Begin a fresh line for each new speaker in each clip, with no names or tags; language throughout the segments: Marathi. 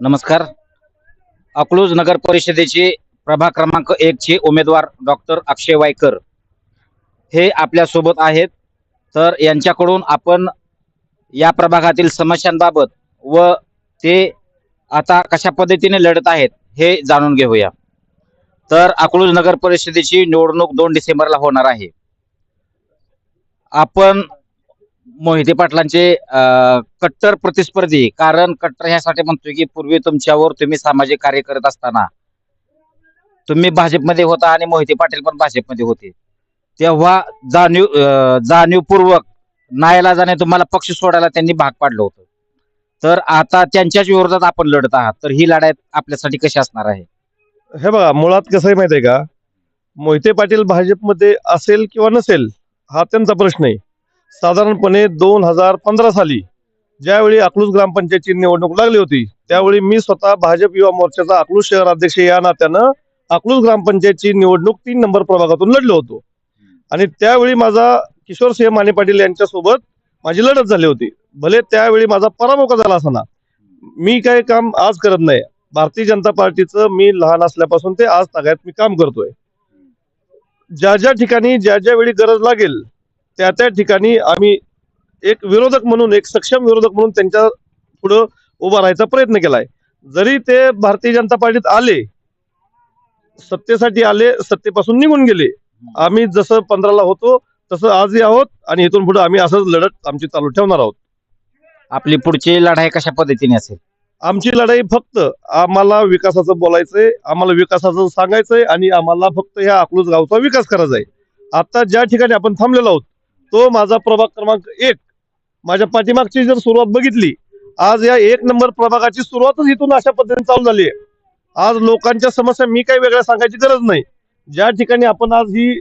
नमस्कार. अकलूज नगर परिषदेचे प्रभाग क्रमांक एक चे उमेदवार डॉक्टर अक्षय वायकर हे आपल्यासोबत आहेत. तर यांच्याकडून आपण या प्रभागातील समस्यांबाबत व ते आता कशा पद्धतीने लढत आहेत हे जाणून घेऊया. तर अकलूज नगर परिषदेची निवडणूक दोन डिसेंबरला होणार आहे. आपण मोहिते पाटलांचे कट्टर प्रतिस्पर्धी. कारण कट्टर ह्यासाठी म्हणतोय की पूर्वी तुमच्यावर तुम्ही सामाजिक कार्य करत असताना तुम्ही भाजपमध्ये होता आणि मोहिते पाटील पण भाजपमध्ये होते. तेव्हा जाणीव जाणीवपूर्वक नायला जाणे तुम्हाला पक्ष सोडायला त्यांनी भाग पाडलं होतं. तर आता त्यांच्याच विरोधात आपण लढत आहात. तर ही लढाई आपल्यासाठी कशी असणार आहे?
हे बघा मुळात कसं आहे माहिती आहे का? मोहिते पाटील भाजपमध्ये असेल किंवा नसेल हा त्यांचा प्रश्न आहे. साधारणपणे दोन हजार पंधरा साली ज्यावेळी अकलूज ग्रामपंचायतची निवडणूक लागली होती त्यावेळी मी स्वतः भाजप युवा मोर्चाचा अकलूज शहर अध्यक्ष या नात्यानं अकलूज ग्रामपंचायतची निवडणूक तीन नंबर प्रभागातून लढलो होतो. आणि त्यावेळी माझा किशोर सिंह माने पाटील यांच्यासोबत माझी लढत झाली होती. भले त्यावेळी माझा पराभव झाला असना मी काही काम आज करत नाही. भारतीय जनता पार्टीचं मी लहान असल्यापासून ते आज तागायत मी काम करतोय. ज्या ज्या ठिकाणी ज्या ज्या वेळी गरज लागेल त्या त्या ठिकाणी आम्ही एक विरोधक म्हणून एक सक्षम विरोधक म्हणून त्यांच्या पुढं उभा राहायचा प्रयत्न केलाय. जरी ते भारतीय जनता पार्टीत आले सत्तेसाठी आले सत्तेपासून निघून गेले. आम्ही जसं पंधराला होतो तसं आजही आहोत आणि इथून पुढे आम्ही असंच लढत आमची चालू ठेवणार आहोत.
आपली पुढची लढाई कशा पद्धतीने असेल?
आमची लढाई फक्त आम्हाला विकासाचं बोलायचंय आम्हाला विकासाचं सांगायचंय आणि आम्हाला फक्त ह्या अकलूज गावचा विकास करायचा आहे आता ज्या ठिकाणी आपण थांबलेलो आहोत तो माझा प्रभाग क्रमांक एक. माझ्या पाठीमागची जर सुरुवात बघितली आज या एक नंबर प्रभागाची सुरुवातच इथून अशा पद्धतीने चालू झाली आहे. आज लोकांच्या समस्या मी काही वेगळ्या सांगायची गरज नाही. ज्या ठिकाणी आपण आज ही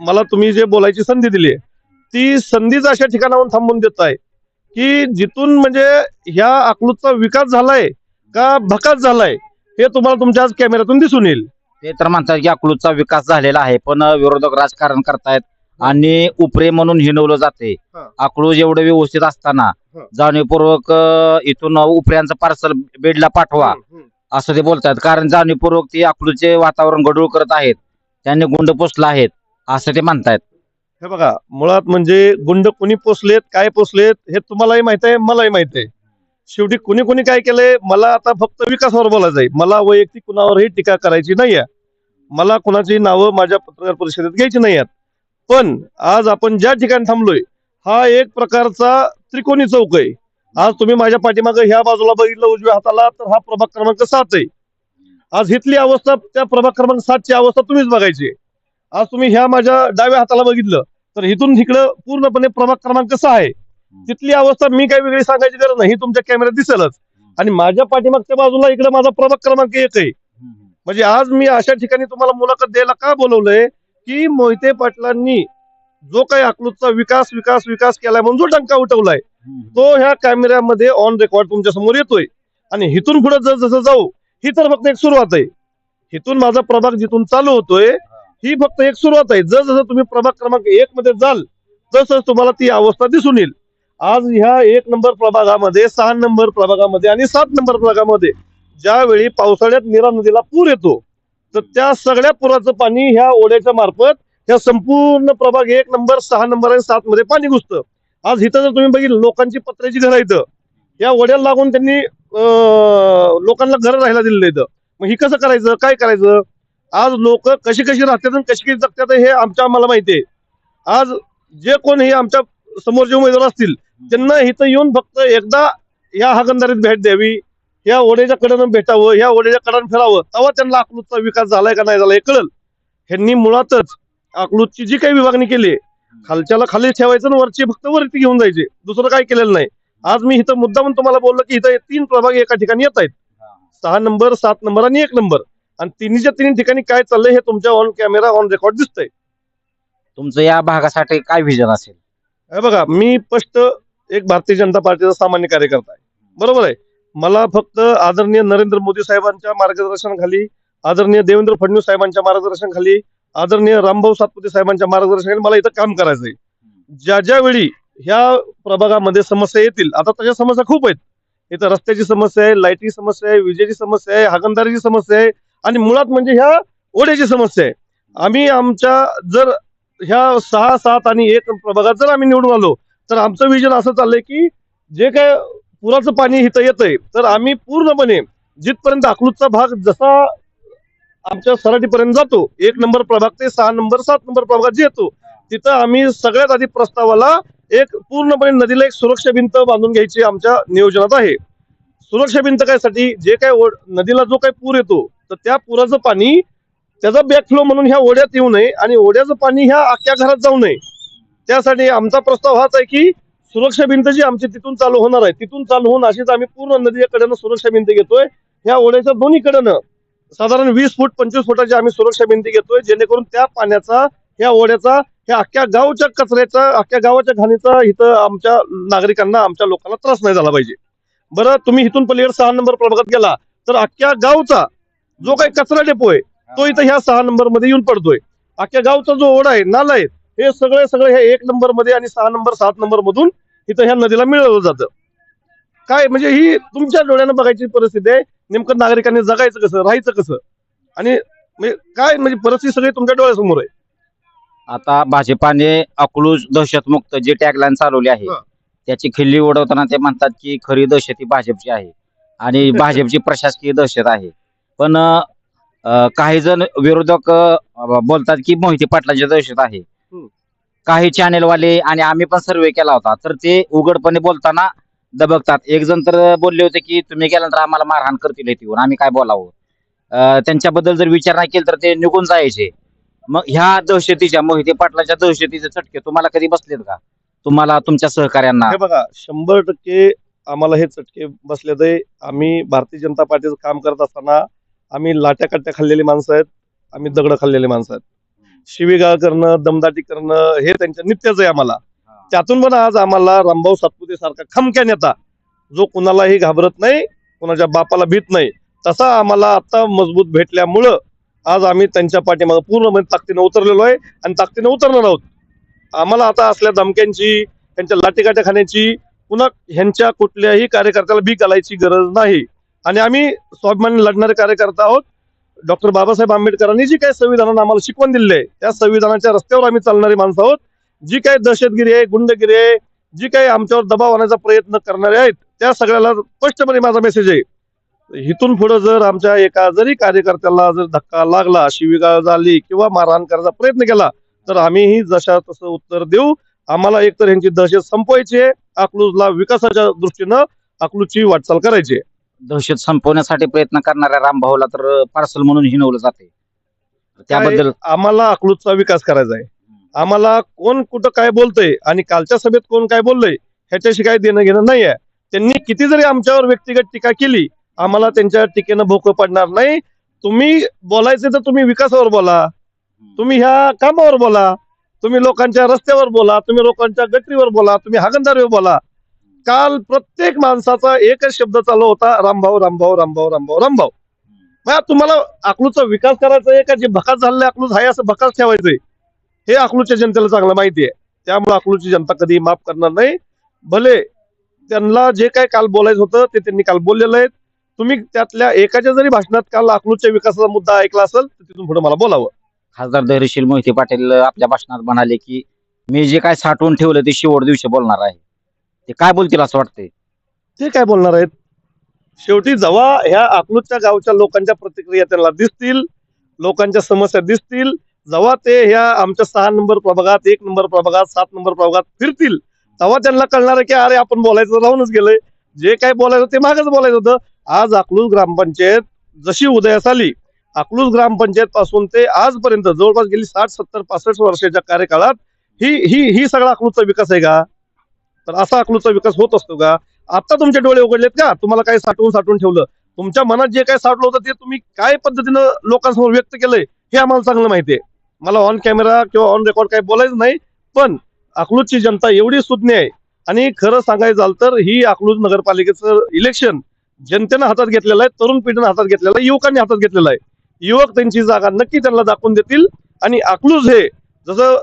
मला तुम्ही जे बोलायची संधी दिली आहे ती संधीच अशा ठिकाणाहून थांबून देत आहे की जिथून म्हणजे ह्या अकलूतचा विकास झालाय का भकास झालाय हे तुम्हाला तुमच्या आज कॅमेऱ्यातून दिसून येईल.
ते तर म्हणतात की अकलूतचा विकास झालेला आहे पण विरोधक राजकारण करतायत. आणि उपरे म्हणून हिनवलं जाते.
हा.
अकलूज एवढं व्यवस्थित असताना
हा.
जाणीवपूर्वक अं, इथून उपऱ्यांचं पार्सल बेडला पाठवा. असं ते बोलतात. कारण जाणीवपूर्वक ते अकलूजचे वातावरण गडूळ करत आहेत. त्यांनी गुंड पोचला आहेत. असं ते म्हणतायत.
हे बघा मुळात म्हणजे गुंड कुणी पोचलेत काय पोचलेत हे तुम्हालाही माहीत आहे मलाही माहीत आहे. शेवटी कुणी कुणी काय केलंय मला आता फक्त विकासावर बोलायचं आहे. मला वैयक्तिक कुणावरही टीका करायची नाही आहे मला कुणाची नावं माझ्या पत्रकार परिषदेत घ्यायची नाही आहेत पण आज आपण ज्या ठिकाणी थांबलोय हा एक प्रकारचा त्रिकोणी चौक आहे. आज तुम्ही माझ्या पाठीमागे ह्या बाजूला बघितलं उजव्या हाताला तर हा प्रभाग क्रमांक सात आहे. आज इथली अवस्था त्या प्रभाग क्रमांक सातची अवस्था तुम्हीच बघायची. आज तुम्ही ह्या माझ्या डाव्या हाताला बघितलं तर इथून इकडं पूर्णपणे प्रभाग क्रमांक सहा आहे. तिथली अवस्था मी काही वेगळी सांगायची गरज नाही ही तुमच्या कॅमेऱ्यात दिसेलच. आणि माझ्या पाठीमागच्या बाजूला इकडे माझा प्रभाग क्रमांक एक आहे. म्हणजे आज मी अशा ठिकाणी तुम्हाला मुलाखत द्यायला का बोलवलंय? की मोहिते पाटलांनी जो काही अकलूजचा विकास विकास विकास केलाय म्हणून जो टंका उठवलाय तो ह्या कॅमेऱ्यामध्ये ऑन रेकॉर्ड तुमच्यासमोर येतोय. आणि हिथून पुढे जर जसं जाऊ ही तर फक्त एक सुरुवात आहे. हिथून माझा प्रभाग जिथून चालू होतोय ही फक्त एक सुरुवात आहे. जस जसं तुम्ही प्रभाग क्रमांक एक मध्ये जाल तसंच तुम्हाला ती अवस्था दिसून येईल. आज ह्या एक नंबर प्रभागामध्ये सहा नंबर प्रभागामध्ये आणि सात नंबर प्रभागामध्ये ज्यावेळी पावसाळ्यात नीरा नदीला पूर येतो तर त्या सगळ्या पुराचं पाणी ह्या ओढ्याच्या मार्फत ह्या संपूर्ण प्रभाग एक नंबर सहा नंबर आणि सात मध्ये पाणी घुसतं. आज इथं जर तुम्ही बघितलं लोकांची पत्र्याची घरं इथं. या ओढ्याला लागून त्यांनी लोकांना घर राहायला दिलेलं इथं. मग ही कसं करायचं? काय करायचं? आज लोक कशी कशी राहतात आणि कशी कशी जगतात हे आमच्या आम्हाला माहिती आहे. आज जे कोण हे आमच्या समोरचे उमेदवार असतील त्यांना इथं येऊन फक्त एकदा या हागंदारीत भेट द्यावी. या ओढ्याच्या कडेनं भेटावं या ओढ्याच्या कडेनं फिरावं तेव्हा त्यांना अकलूजचा विकास झालाय का नाही झाला हे कळल. ह्यांनी मुळातच अकलूजची जी काही विभागणी केली खालच्याला खाली ठेवायचं आणि वरची फक्त वरती घेऊन जायचे. दुसरं काय केलेलं नाही. आज मी इथं मुद्दा म्हणून तुम्हाला बोललो की इथं तीन प्रभाग एका ठिकाणी येत आहेत. सहा नंबर सात नंबर आणि एक नंबर. आणि तिन्हीच्या तिन्ही ठिकाणी काय चाललंय हे तुमच्या ऑन कॅमेरा ऑन रेकॉर्ड दिसतंय.
तुमचं या भागासाठी काय विजन असेल?
हे बघा मी स्पष्ट एक भारतीय जनता पार्टीचा सामान्य कार्यकर्ता आहे. बरोबर आहे? मला फक्त आदरणीय नरेंद्र मोदी साहेबांच्या मार्गदर्शनाखाली आदरणीय देवेंद्र फडणवीस साहेबांच्या मार्गदर्शनाखाली आदरणीय रामभाऊ सातपुते साहेबांच्या मार्गदर्शनाखाली मला इथं काम करायचंय. ज्या ज्या वेळी ह्या प्रभागामध्ये समस्या येतील आता तशा समस्या खूप आहेत. इथं रस्त्याची समस्या आहे लाईटची समस्या आहे विजेची समस्या आहे हागणदारीची समस्या आहे आणि मुळात म्हणजे ह्या ओढ्याची समस्या आहे. आम्ही आमच्या जर ह्या सहा सात आणि एक प्रभागात जर आम्ही निवडून आलो तर आमचं विजन असं चाललंय की जे काय पुराचं पाणी इथं येतंय. तर आम्ही पूर्णपणे जिथपर्यंत अकलूजचा भाग जसा आमच्या सराटीपर्यंत जातो एक नंबर प्रभाग ते सहा नंबर सात नंबर प्रभागात जे येतो तिथं आम्ही सगळ्यात आधी प्रस्तावाला एक पूर्णपणे नदीला एक सुरक्षा भिंत बांधून घ्यायची आमच्या नियोजनात आहे. सुरक्षा भिंत कायसाठी जे काय नदीला जो काही पूर येतो तर त्या पुराचं पाणी त्याचा बॅकफ्लो म्हणून ह्या ओढ्यात येऊ नये आणि ओढ्याचं पाणी ह्या अख्ख्या घरात जाऊ नये. त्यासाठी आमचा प्रस्ताव हाच आहे की सुरक्षा भिंत जी आमची तिथून चालू होणार आहे तिथून चालू होऊन अशीच आम्ही पूर्ण नदीकडनं सुरक्षा भिंत घेतोय. ह्या ओढ्याच्या दोन्ही कडनं साधारण वीस फूट पंचवीस फुटाची आम्ही सुरक्षा भिंती घेतोय जेणेकरून त्या पाण्याचा या ओढ्याचा ह्या अख्ख्या गावच्या कचऱ्याचा अख्ख्या गावाच्या घाणीचा इथं आमच्या नागरिकांना आमच्या लोकांना त्रास नाही झाला पाहिजे. बरं तुम्ही इथून पलीकडे सहा नंबर प्रभागात गेला तर अख्ख्या गावचा जो काही कचरा डेपो आहे तो इथं ह्या सहा नंबरमध्ये येऊन पडतोय. अख्ख्या गावचा जो ओढा आहे नाला आहे हे सगळे सगळे हे एक नंबरमध्ये आणि सहा नंबर सात नंबर मधून इथं ह्या नदीला मिळवलं जातं. काय म्हणजे ही तुमच्या डोळ्यानं बघायची परिस्थिती आहे. नेमकं नागरिकांनी जगायचं कसं राहायचं कसं? आणि म्हणजे काय म्हणजे परिस्थिती सगळी तुमच्या डोळ्यासमोर आहे.
आता भाजपाने अकलूज दहशतमुक्त जी टॅगलाईन चालवली आहे. त्याची खिल्ली उडवताना ते म्हणतात की खरी दहशत ही भाजपची आहे. आणि भाजपची प्रशासकीय दहशत आहे. पण काही जण विरोधक बोलतात की मोहिते पाटलांची दहशत आहे. काही चॅनेलवाले आणि आम्ही पण सर्वे केला होता. तर ते उघडपणे बोलताना दबकतात. एक जण तर बोलले होते की तुम्ही गेल्यानंतर आम्हाला मारहाण करतील तिथून येऊन. आम्ही काय बोलावं? त्यांच्याबद्दल जर विचार नाही केला तर ते निघून जायचे. मग ह्या दहशतीच्या मोहिते पाटलाच्या दहशतीचे चटके तुम्हाला कधी बसलेत का? तुम्हाला तुमच्या सहकार्यांना
बघा शंभर टक्के आम्हाला हे चटके बसले आम्ही भारतीय जनता पार्टीचं काम करत असताना आम्ही लाट्या कट्ट्या खाल्लेली माणसं आहेत. आम्ही दगड खाल्लेली माणसं आहेत. शिवीगाळ करणं दमदाटी करणं हे त्यांच्या नित्यच आहे आम्हाला. त्यातून पण आज आम्हाला रामभाऊ सातपुते सारखा खमक्या नेता जो कुणालाही घाबरत नाही कुणाच्या बापाला भीत नाही तसा आम्हाला आता मजबूत भेटल्यामुळं आज आम्ही त्यांच्या पाठीमागे पूर्णपणे ताकदीने उतरलेलो आहे आणि ताकदीने उतरणार आहोत. आम्हाला आता असल्या धमक्यांची त्यांच्या लाठीकाठ्या खाण्याची पुन्हा ह्यांच्या कुठल्याही कार्यकर्त्याला बी घालायची गरज नाही. आणि आम्ही स्वाभिमानी लढणारे कार्यकर्ता आहोत. डॉक्टर बाबासाहेब आंबेडकरांनी जी काही संविधानानं आम्हाला शिकवण दिली आहे त्या संविधानाच्या रस्त्यावर आम्ही चालणारी माणसं आहोत. जी काही दहशतगिरी आहे गुंडगिरी आहे जी काही आमच्यावर दबाव आणायचा प्रयत्न करणारे आहेत त्या सगळ्याला स्पष्टपणे माझा मेसेज आहे. इथून पुढे जर आमच्या एका जरी कार्यकर्त्याला जर धक्का लागला शिवीगाळ झाली किंवा मारहाण करायचा प्रयत्न केला तर आम्हीही जशा तसं उत्तर देऊ. आम्हाला एकतर यांची दहशत संपवायची आहे अकलूजला विकासाच्या दृष्टीनं अकलूजची वाटचाल करायची आहे.
दहशत संपवण्यासाठी प्रयत्न करणाऱ्या रामभाऊला तर पार्सल म्हणून हिनवलं जाते त्याबद्दल
आम्हाला अकलूजचा विकास करायचा आहे. आम्हाला कोण कुठं काय बोलतंय आणि कालच्या सभेत कोण काय बोललंय ह्याच्याशी काय देणं घेणं नाही आहे. त्यांनी किती जरी आमच्यावर व्यक्तिगत टीका केली आम्हाला त्यांच्या टीकेनं भोकं पडणार नाही. तुम्ही बोलायचे तर तुम्ही विकासावर बोला. तुम्ही ह्या कामावर बोला. तुम्ही लोकांच्या रस्त्यावर बोला. तुम्ही लोकांच्या गटरीवर बोला. तुम्ही हागणदारीवर बोला. काल प्रत्येक माणसाचा एकच शब्द चालू होता रामभाऊ रामभाऊ रामभाऊ रामभाऊ रामभाऊ मग तुम्हाला अकलूचा विकास करायचा आहे का? जे भकास झालेलं अकलूज आहे असं भकास ठेवायचंय हे अकलूच्या जनतेला चांगलं माहिती आहे. त्यामुळे अकलूची जनता कधी माफ करणार नाही. भले त्यांना जे काय काल बोलायचं होतं ते त्यांनी काल बोललेलं आहे. तुम्ही त्यातल्या एकाच्या जरी भाषणात काल अकलूजच्या विकासाचा मुद्दा ऐकला असेल तर तिथून पुढे मला बोलावं.
खासदार धैर्यशील मोहिते पाटील आपल्या भाषणात म्हणाले की मी जे काय साठवून ठेवलं ते शेवट दिवशी बोलणार आहे. ते काय बोलतील असं वाटतंय?
ते काय बोलणार आहेत? शेवटी जेव्हा ह्या अकलूजच्या गावच्या लोकांच्या प्रतिक्रिया त्यांना दिसतील लोकांच्या समस्या दिसतील जेव्हा ते ह्या आमच्या सहा नंबर प्रभागात एक नंबर प्रभागात सात नंबर प्रभागात फिरतील तेव्हा त्यांना कळणार आहे की अरे आपण बोलायचं राहूनच गेलंय. जे काय बोलायचं ते मागच बोलायचं होतं. आज अकलूज ग्रामपंचायत जशी उदयास आली अकलूज ग्रामपंचायत पासून ते आजपर्यंत जवळपास गेली साठ सत्तर पासष्ट वर्षाच्या कार्यकाळात ही ही ही सगळा अकलूजचा विकास आहे का? तर असा अकलूजचा विकास होत असतो का? आता तुमचे डोळे उघडलेत का? तुम्हाला काय साठवून साठवून ठेवलं. तुमच्या मनात जे काही साठलं होतं ते तुम्ही काय पद्धतीनं लोकांसमोर व्यक्त केलंय हे आम्हाला चांगलं माहिती आहे. मला ऑन कॅमेरा किंवा ऑन रेकॉर्ड काही बोलायचं नाही पण अकलूजची जनता एवढी सुज्ञ आहे. आणि खरं सांगायचं झालं तर ही अकलूज नगरपालिकेचं इलेक्शन जनतेनं हातात घेतलेलं आहे तरुण पिढीनं हातात घेतलेलं आहे युवकांनी हातात घेतलेलं आहे. युवक त्यांची जागा नक्की त्यांना दाखवून देतील. आणि अकलूज हे जसं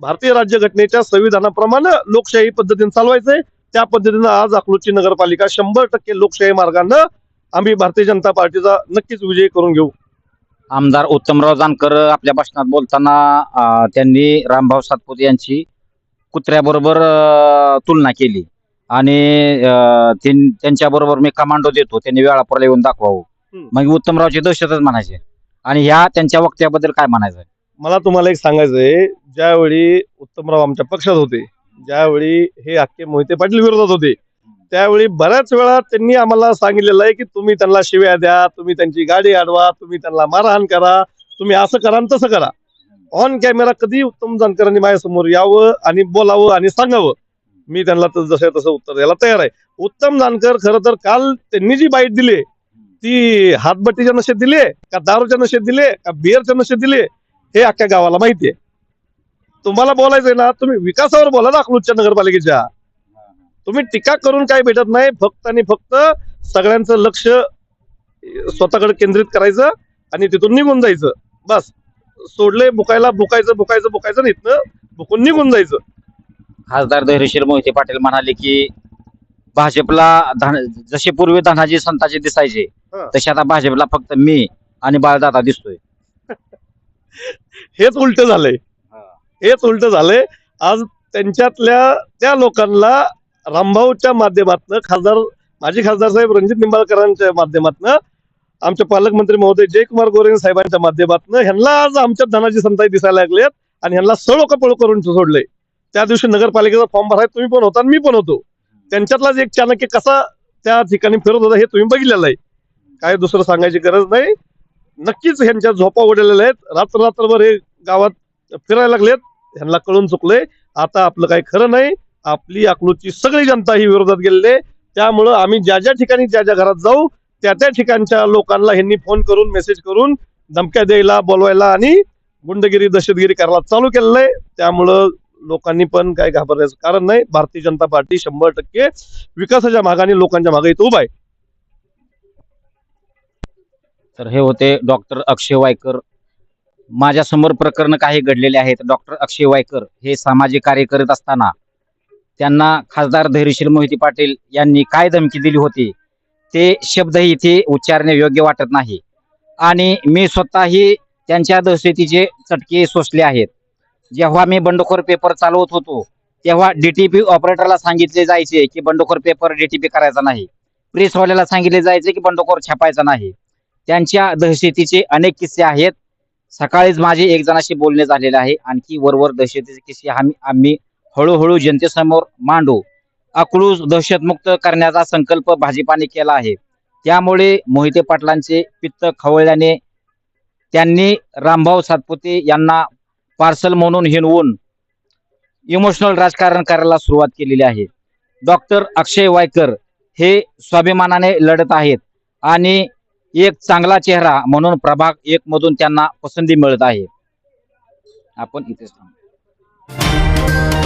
भारतीय राज्यघटनेच्या संविधानाप्रमाणे लोकशाही पद्धतीने चालवायचंय. त्या पद्धतीनं आज अकलूजची नगरपालिका शंभर टक्के लोकशाही मार्गानं आम्ही भारतीय जनता पार्टीचा नक्कीच विजय करून घेऊ.
आमदार उत्तमराव जानकर आपल्या भाषणात बोलताना त्यांनी रामभाऊ सातपुते यांची कुत्र्याबरोबर तुलना केली. आणि त्यांच्याबरोबर मी कमांडो देतो त्यांनी वेळापूरला येऊन दाखवावं. मग उत्तमरावची दहशतच म्हणायचे. आणि ह्या त्यांच्या वक्त्याबद्दल काय म्हणायचं
मला तुम्हाला एक सांगायचंय. ज्यावेळी उत्तमराव आमच्या पक्षात होते ज्यावेळी हे अख्खे मोहिते पाटील विरोधात होते त्यावेळी बऱ्याच वेळा त्यांनी आम्हाला सांगितलेलं आहे की तुम्ही त्यांना शिव्या द्या तुम्ही त्यांची गाडी अडवा तुम्ही त्यांना मारहाण करा तुम्ही असं करा आणि तसं करा. ऑन कॅमेरा कधी उत्तम जानकरांनी माझ्यासमोर यावं आणि बोलावं आणि सांगावं? मी त्यांना तर जसं तसं उत्तर द्यायला तयार आहे. उत्तम जानकर खरं तर काल त्यांनी जी बाईट दिली ती हातबट्टीच्या नशेत दिले का दारूच्या नशेत दिले का बिअरच्या नशेत दिले हे अख्ख्या गावाला माहिती आहे. तुम्हाला बोलायचंय ना तुम्ही विकासावर बोला ना अकलूजच्या नगरपालिकेच्या. तुम्ही टीका करून काही भेटत नाही फक्त आणि फक्त सगळ्यांचं लक्ष स्वतःकडे केंद्रित करायचं आणि तिथून निघून जायचं. बस. सोडले बुकायला बुकायचं बुकायचं बुकायचं आणि इथनं बुकून निघून जायचं.
खासदार धैर्यशील मोहिते पाटील म्हणाले की भाजपला धन- जसे पूर्वी धनाजी संताजी दिसायचे
हा.
तसे आता भाजपला फक्त मी आणि बाळदादा दिसतोय.
हेच उलट झालंय. हेच उलट झालंय. आज त्यांच्यातल्या त्या लोकांना रामभाऊच्या माध्यमातून खासदार माजी खासदार साहेब रणजित निंबाळकरांच्या माध्यमातून आमचे पालकमंत्री महोदय जयकुमार गोरे साहेबांच्या माध्यमातून ह्यांना आज आमच्या धनाजी संताई दिसायला लागलेत आणि ह्यांना सळो कपळ करून सोडले त्या दिवशी नगरपालिकेचा फॉर्म भराय तुम्ही पण होता आणि मी पण होतो. त्यांच्यातलाच एक चाणक्य कसा त्या ठिकाणी फिरत होता हे तुम्ही बघितलेलं आहे. काय दुसरं सांगायची गरज नाही. नक्कीच ह्यांच्या झोपा उडलेल्या आहेत. रात्र रात्रभर हे गावात फिरायला लागलेत. ह्यांना कळून चुकले आता आपलं काही खरं नाही. आपली अकलूची सगळी जनता ही विरोधात गेलेली आहे. त्यामुळं आम्ही ज्या ज्या ठिकाणी ज्या ज्या घरात जाऊ त्या त्या ठिकाणच्या लोकांना ह्यांनी फोन करून मेसेज करून धमक्या द्यायला बोलवायला आणि गुंडगिरी दहशतगिरी करायला चालू केलेलं आहे. त्यामुळं लोकांनी पण काही घाबरायचं कारण नाही. भारतीय जनता पार्टी शंभर टक्के विकासाच्या मागाने लोकांच्या मागे इथं उभा आहे.
तर हे होते डॉक्टर अक्षय वायकर. माझ्यासमोर प्रकरण काही घडलेले आहेत. डॉक्टर अक्षय वायकर हे सामाजिक कार्य करत असताना त्यांना खासदार धैर्यशील मोहिती पाटील यांनी काय धमकी दिली होती? ते शब्द इथे उच्चारणे योग्य वाटत नाही. आणि मी स्वतःही त्यांच्या दहशतीचे चटके सोसले आहेत. जेव्हा मी बंडखोर पेपर चालवत होतो तेव्हा डीटीपी ऑपरेटरला सांगितले जायचे की बंडखोर पेपर डीटीपी करायचा नाही. प्रेसवाल्याला सांगितले जायचे की बंडखोर छापायचा नाही. त्यांच्या दहशतीचे अनेक किस्से आहेत. सकाळीच माझे एक जणाशी बोलणे झालेले आहे. आणखी वरवर दहशतीचे किस्से आम्ही आम्ही हळूहळू जनतेसमोर मांडू. अकलूज दहशतमुक्त करण्याचा संकल्प भाजपाने केला आहे. त्यामुळे मोहिते पाटलांचे पित्त खवळल्याने त्यांनी रामभाऊ सातपुते यांना पार्सल म्हणून हिनवून इमोशनल राजकारण करायला सुरुवात केलेली आहे. डॉक्टर अक्षय वायकर हे स्वाभिमानाने लढत आहेत आणि एक चांगला चेहरा म्हणून प्रभाग एक मधून त्यांना पसंती मिळत आहे. आपण इथेच थांबू.